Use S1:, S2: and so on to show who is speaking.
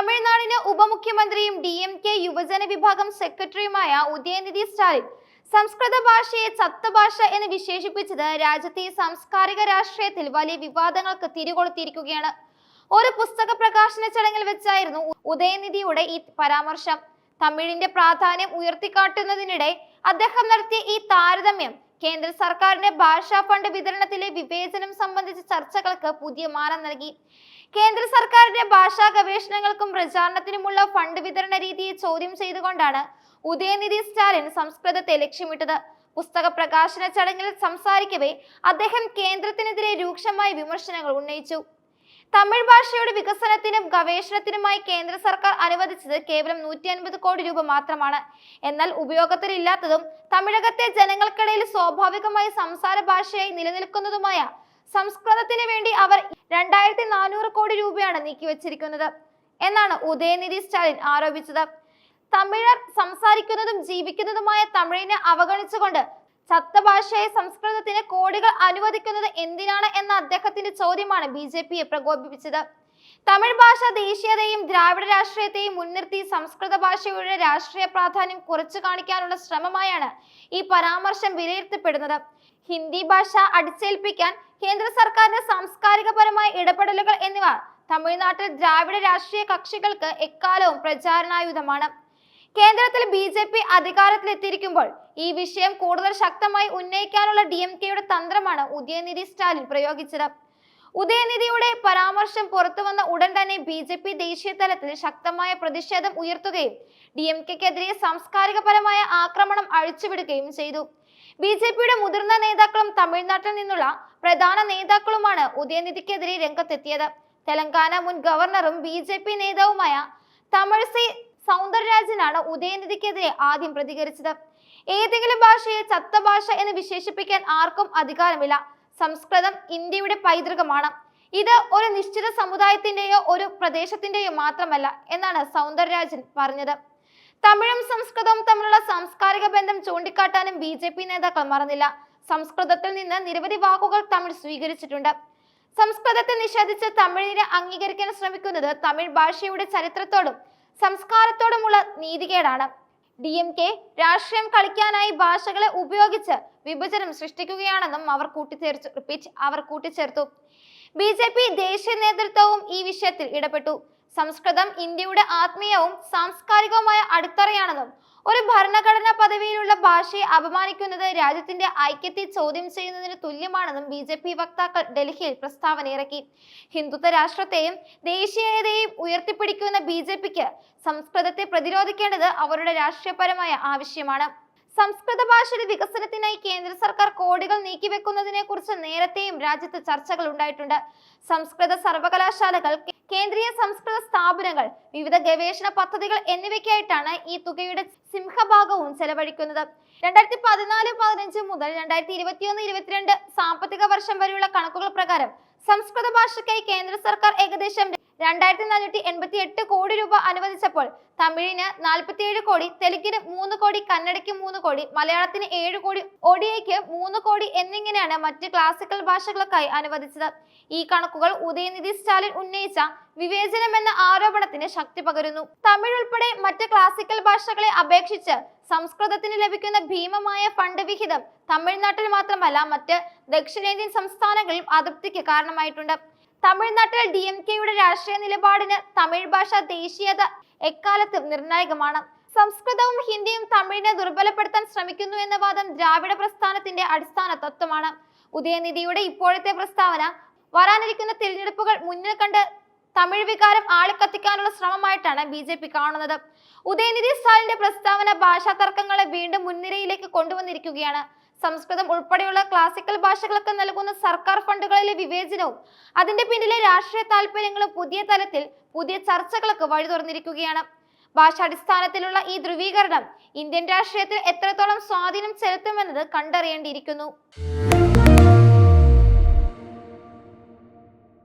S1: തമിഴ്നാടിന് ഉപമുഖ്യമന്ത്രിയും D M K യുവജന വിഭാഗം സെക്രട്ടറിയുമായ ഉദയനിധി സ്റ്റാലിൻ സംസ്കൃത ഭാഷയെ ചത്ത ഭാഷ എന്ന് വിശേഷിപ്പിച്ചത് രാജ്യത്തെ സാംസ്കാരിക രാഷ്ട്രീയത്തിൽ വലിയ വിവാദങ്ങൾക്ക് തിരികൊളുത്തിയിരിക്കുകയാണ്. ഒരു പുസ്തക പ്രകാശന ചടങ്ങിൽ വെച്ചായിരുന്നു ഉദയനിധിയുടെ ഈ പരാമർശം. തമിഴിന്റെ പ്രാധാന്യം ഉയർത്തിക്കാട്ടുന്നതിനിടെ അദ്ദേഹം നടത്തിയ ഈ താരതമ്യം കേന്ദ്ര സർക്കാരിന്റെ ഭാഷാ ഫണ്ട് വിതരണത്തിലെ വിവേചനം സംബന്ധിച്ച ചർച്ചകൾക്ക് പുതിയ മാനം നൽകി. കേന്ദ്ര സർക്കാരിന്റെ ഭാഷാ ഗവേഷണങ്ങൾക്കും പ്രചാരണത്തിനുമുള്ള ഫണ്ട് വിതരണ രീതിയെ ചോദ്യം ചെയ്തുകൊണ്ടാണ് ഉദയനിധി സ്റ്റാലിൻ സംസ്കൃതത്തെ ലക്ഷ്യമിട്ടത്. പുസ്തക പ്രകാശന ചടങ്ങിൽ സംസാരിക്കവേ അദ്ദേഹം കേന്ദ്രത്തിനെതിരെ രൂക്ഷമായ വിമർശനങ്ങൾ ഉന്നയിച്ചു. തമിഴ് ഭാഷയുടെ വികസനത്തിനും ഗവേഷണത്തിനുമായി കേന്ദ്ര സർക്കാർ അനുവദിച്ചത് കേവലം നൂറ്റി അൻപത് കോടി രൂപ മാത്രമാണ്. എന്നാൽ ഉപയോഗത്തിലില്ലാത്തതും തമിഴകത്തെ ജനങ്ങൾക്കിടയിൽ സ്വാഭാവികമായി സംസാര ഭാഷയായി നിലനിൽക്കുന്നതുമായ സംസ്കൃതത്തിന് വേണ്ടി അവർ രണ്ടായിരത്തി നാനൂറ് കോടി രൂപയാണ് നീക്കിവച്ചിരിക്കുന്നത് എന്നാണ് ഉദയനിധി സ്റ്റാലിൻ ആരോപിച്ചത്. തമിഴർ സംസാരിക്കുന്നതും ജീവിക്കുന്നതുമായ തമിഴിനെ അവഗണിച്ചുകൊണ്ട് ചത്ത സംസ്കൃതത്തിന് കോടികൾ അനുവദിക്കുന്നത് എന്തിനാണ് എന്ന അദ്ദേഹത്തിന്റെ ചോദ്യമാണ് ബി ജെ പിയെ പ്രകോപിപ്പിച്ചത്. തമിഴ് ഭാഷ ദേശീയതയും ദ്രാവിഡ രാഷ്ട്രീയത്തെയും മുൻനിർത്തി സംസ്കൃത ഭാഷയുടെ രാഷ്ട്രീയ പ്രാധാന്യം കുറച്ചു കാണിക്കാനുള്ള ശ്രമമായാണ് ഈ പരാമർശം വിലയിരുത്തപ്പെടുന്നത്. ഹിന്ദി ഭാഷ അടിച്ചേൽപ്പിക്കാൻ കേന്ദ്ര സർക്കാരിന്റെ സാംസ്കാരികപരമായ ഇടപെടലുകൾ എന്നിവ തമിഴ്നാട്ടിൽ ദ്രാവിഡ രാഷ്ട്രീയ കക്ഷികൾക്ക് എക്കാലവും പ്രചാരണായുധമാണ്. കേന്ദ്രത്തിൽ ബി ജെ പി അധികാരത്തിലെത്തിയിരിക്കുമ്പോൾ ഈ വിഷയം കൂടുതൽ ശക്തമായി ഉന്നയിക്കാനുള്ള ഡി എം കെയുടെ തന്ത്രമാണ് ഉദയനിധി സ്റ്റാലിൻ പ്രയോഗിച്ചത്. ഉദയനിധിയുടെ പരാമർശം പുറത്തു വന്ന ഉടൻ തന്നെ ബി ജെ പി ദേശീയ തലത്തിൽ ശക്തമായ പ്രതിഷേധം ഉയർത്തുകയും ഡി എം കെക്കെതിരെ സാംസ്കാരികപരമായ ആക്രമണം അഴിച്ചുവിടുകയും ചെയ്തു. ബി ജെ പിയുടെ മുതിർന്ന നേതാക്കളും തമിഴ്നാട്ടിൽ നിന്നുള്ള പ്രധാന നേതാക്കളുമാണ് ഉദയനിധിക്കെതിരെ രംഗത്തെത്തിയത്. തെലങ്കാന മുൻ ഗവർണറും ബി ജെ പി നേതാവുമായ തമിഴ്സൈ സൗന്ദരരാജനാണ് ഉദയനിധിക്കെതിരെ ആദ്യം പ്രതികരിച്ചത്. ഏതെങ്കിലും ഭാഷയെ ചത്ത ഭാഷ എന്ന് വിശേഷിപ്പിക്കാൻ ആർക്കും അധികാരമില്ല. സംസ്കൃതം ഇന്ത്യയുടെ പൈതൃകമാണ്. ഇത് ഒരു നിശ്ചിത സമുദായത്തിന്റെയോ ഒരു പ്രദേശത്തിന്റെയോ മാത്രമല്ല എന്നാണ് സൗന്ദരരാജൻ പറഞ്ഞത്. തമിഴും സംസ്കൃതവും തമ്മിലുള്ള സാംസ്കാരിക ബന്ധം ചൂണ്ടിക്കാട്ടാനും ബി ജെ പി നേതാക്കൾ മറന്നില്ല. സംസ്കൃതത്തിൽ നിന്ന് നിരവധി വാക്കുകൾ തമിഴ് സ്വീകരിച്ചിട്ടുണ്ട്. സംസ്കൃതത്തെ നിഷേധിച്ച് തമിഴിനെ അംഗീകരിക്കാൻ ശ്രമിക്കുന്നത് തമിഴ് ഭാഷയുടെ ചരിത്രത്തോടും സംസ്കാരത്തോടുമുള്ള നീതികേടാണ്. ഡി എം കെ രാഷ്ട്രീയം കളിക്കാനായി ഭാഷകളെ ഉപയോഗിച്ച് വിഭജനം സൃഷ്ടിക്കുകയാണെന്നും അവർ കൂട്ടിച്ചേർത്തു റിപ്പീറ്റ് അവർ കൂട്ടിച്ചേർത്തു. ബി ജെ പി ദേശീയ നേതൃത്വവും ഈ വിഷയത്തിൽ ഇടപെട്ടു. സംസ്കൃതം ഇന്ത്യയുടെ ആത്മീയവും സാംസ്കാരികവുമായ അടിത്തറയാണെന്നും ഒരു ഭരണഘടനാ പദവിയിലുള്ള ഭാഷയെ അപമാനിക്കുന്നത് രാജ്യത്തിന്റെ ഐക്യത്തെ ചോദ്യം ചെയ്യുന്നതിന് തുല്യമാണെന്നും ബി ജെ പി വക്താക്കൾ ഡൽഹിയിൽ പ്രസ്താവന ഇറക്കി. ഹിന്ദുത്വ രാഷ്ട്രത്തെയും ദേശീയതയെയും ഉയർത്തിപ്പിടിക്കുന്ന ബി ജെ പിക്ക് സംസ്കൃതത്തെ പ്രതിരോധിക്കേണ്ടത് അവരുടെ രാഷ്ട്രീയപരമായ ആവശ്യമാണ്. സംസ്കൃത ഭാഷയുടെ വികസനത്തിനായി കേന്ദ്ര സർക്കാർ കോടികൾ നീക്കിവെക്കുന്നതിനെ കുറിച്ച് നേരത്തെയും രാജ്യത്ത് ചർച്ചകൾ ഉണ്ടായിട്ടുണ്ട്. സംസ്കൃത സർവകലാശാലകൾ കേന്ദ്രീയ സംസ്കൃത സ്ഥാപനങ്ങൾ വിവിധ ഗവേഷണ പദ്ധതികൾ എന്നിവയ്ക്കായിട്ടാണ് ഈ തുകയുടെ സിംഹഭാഗവും ചെലവഴിക്കുന്നത്. രണ്ടായിരത്തി പതിനാല് പതിനഞ്ച് മുതൽ രണ്ടായിരത്തി ഇരുപത്തിയൊന്ന് ഇരുപത്തിരണ്ട് സാമ്പത്തിക വർഷം വരെയുള്ള കണക്കുകൾ പ്രകാരം സംസ്കൃത ഭാഷയ്ക്കായി കേന്ദ്ര സർക്കാർ ഏകദേശം രണ്ടായിരത്തി നാനൂറ്റി എൺപത്തി എട്ട് കോടി രൂപ അനുവദിച്ചപ്പോൾ തമിഴിന് നാൽപ്പത്തിയേഴ് കോടി തെലുങ്കിന് മൂന്ന് കോടി കന്നഡയ്ക്ക് മൂന്ന് കോടി മലയാളത്തിന് ഏഴ് കോടി ഒഡിയയ്ക്ക് മൂന്ന് കോടി എന്നിങ്ങനെയാണ് മറ്റ് ക്ലാസിക്കൽ ഭാഷകൾക്കായി അനുവദിച്ചത്. ഈ കണക്കുകൾ ഉദയനിധി സ്റ്റാലിൻ ഉന്നയിച്ച വിവേചനം എന്ന ആരോപണത്തിന് ശക്തി പകരുന്നു. തമിഴ് ഉൾപ്പെടെ മറ്റ് ക്ലാസിക്കൽ ഭാഷകളെ അപേക്ഷിച്ച് സംസ്കൃതത്തിന് ലഭിക്കുന്ന ഭീമമായ ഫണ്ട് വിഹിതം തമിഴ്നാട്ടിൽ മാത്രമല്ല മറ്റ് ദക്ഷിണേന്ത്യൻ സംസ്ഥാനങ്ങളിലും അതൃപ്തിക്ക് കാരണമായിട്ടുണ്ട്. തമിഴ്നാട്ടിൽ ഡി എം കെയുടെ രാഷ്ട്രീയ നിലപാടിന് തമിഴ് ഭാഷ ദേശീയത എക്കാലത്തും നിർണായകമാണ്. സംസ്കൃതവും ഹിന്ദിയും തമിഴിനെ ദുർബലപ്പെടുത്താൻ ശ്രമിക്കുന്നു എന്ന വാദം ദ്രാവിഡ പ്രസ്ഥാനത്തിന്റെ അടിസ്ഥാന തത്വമാണ്. ഉദയനിധിയുടെ ഇപ്പോഴത്തെ പ്രസ്താവന വരാനിരിക്കുന്ന തിരഞ്ഞെടുപ്പുകൾ മുന്നിൽ കണ്ട് തമിഴ് വികാരം ആളിക്കത്തിക്കാനുള്ള ശ്രമമായിട്ടാണ് ബി ജെ പി കാണുന്നത്. ഉദയനിധി സ്റ്റാലിന്റെ പ്രസ്താവന ഭാഷാ തർക്കങ്ങളെ വീണ്ടും മുൻനിരയിലേക്ക് കൊണ്ടുവന്നിരിക്കുകയാണ്. സംസ്കൃതം ഉൾപ്പെടെയുള്ള ക്ലാസിക്കൽ ഭാഷകൾക്ക് നൽകുന്ന സർക്കാർ ഫണ്ടുകളിലെ വിവേചനവും അതിന്റെ പിന്നിലെ രാഷ്ട്രീയ താല്പര്യങ്ങളും പുതിയ തലത്തിൽ പുതിയ ചർച്ചകൾക്ക് വഴി തുറന്നിരിക്കുകയാണ്. ഭാഷാടിസ്ഥാനത്തിലുള്ള ഈ ധ്രുവീകരണം ഇന്ത്യൻ രാഷ്ട്രീയത്തിൽ എത്രത്തോളം സ്വാധീനം ചെലുത്തുമെന്നത് കണ്ടറിയേണ്ടിയിരിക്കുന്നു.